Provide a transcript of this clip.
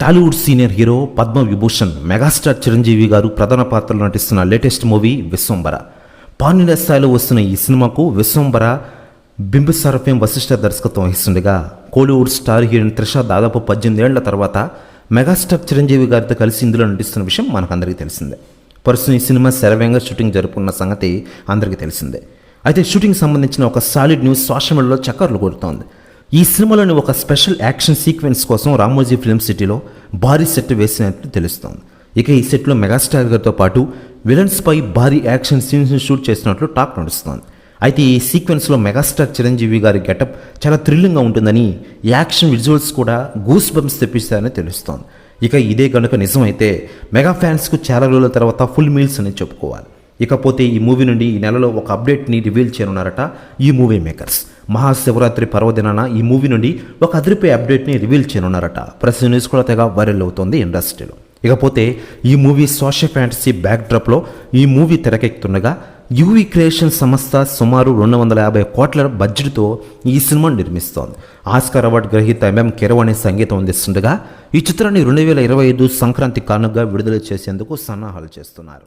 Tollywood senior hero Padma Vibhushan megastar Chiranjeevi garu ప్రధాన పాత్రలో నటిస్తున్న లేటెస్ట్ మూవీ విశ్వంబర పాన్ స్థాయిలో వస్తున్న ఈ సినిమాకు విశ్వంబర బింబిసార ఫేమ్ వశిష్ఠ దర్శకత్వం వహిస్తుండగా కోలీవుడ్ స్టార్ హీరోయిన్ త్రిష దాదాపు పద్దెనిమిదేళ్ళ తర్వాత మెగాస్టార్ చిరంజీవి గారితో కలిసి ఇందులో నటిస్తున్న విషయం మనకందరికీ తెలిసిందే. ప్రస్తుతం ఈ సినిమా శరవ్యంగా షూటింగ్ జరుపుకున్న సంగతి అందరికీ తెలిసిందే. అయితే షూటింగ్ సంబంధించిన ఒక సాలిడ్ న్యూస్ సోషల్ మీడియాలో చక్కర్లు కొడుతోంది. ఈ సినిమాలోని ఒక స్పెషల్ యాక్షన్ సీక్వెన్స్ కోసం రామోజీ ఫిల్మ్ సిటీలో భారీ సెట్ వేసినట్లు తెలుస్తోంది. ఇక ఈ సెట్లో మెగాస్టార్ గారితో పాటు విలన్స్పై భారీ యాక్షన్ సీన్స్ షూట్ చేసినట్లు టాక్ నడుస్తోంది. అయితే ఈ సీక్వెన్స్లో మెగాస్టార్ చిరంజీవి గారి గెటప్ చాలా థ్రిల్లింగ్గా ఉంటుందని ఈ యాక్షన్ విజువల్స్ కూడా గూస్ బంప్స్ తెప్పిస్తారని తెలుస్తోంది. ఇక ఇదే కనుక నిజమైతే మెగా ఫ్యాన్స్కు చాలా రోజుల తర్వాత ఫుల్ మీల్స్ అని చెప్పుకోవాలి. ఇకపోతే ఈ మూవీ నుండి ఈ నెలలో ఒక అప్డేట్ని రివీల్ చేయనున్నారట ఈ మూవీ మేకర్స్. మహాశివరాత్రి పర్వదినాన ఈ మూవీ నుండి ఒక అదిరిపోయే అప్డేట్ని రివీల్ చేయనున్నారట. ప్రెస్ న్యూస్ కూడా తెగ వైరల్ అవుతోంది ఇండస్ట్రీలో. ఇకపోతే ఈ మూవీ సోషల్ ఫ్యాంటసీ బ్యాక్డ్రాప్లో ఈ మూవీ తెరకెక్కుతుండగా యూవీ క్రియేషన్ సంస్థ సుమారు రెండు వందల యాభై కోట్ల బడ్జెట్తో ఈ సినిమాను నిర్మిస్తోంది. ఆస్కార్ అవార్డు గ్రహీత ఎంఎం కిరవాణి సంగీతం అందిస్తుండగా ఈ చిత్రాన్ని రెండు వేల ఇరవై ఐదు సంక్రాంతి కానుకగా విడుదల చేసేందుకు సన్నాహాలు చేస్తున్నారు.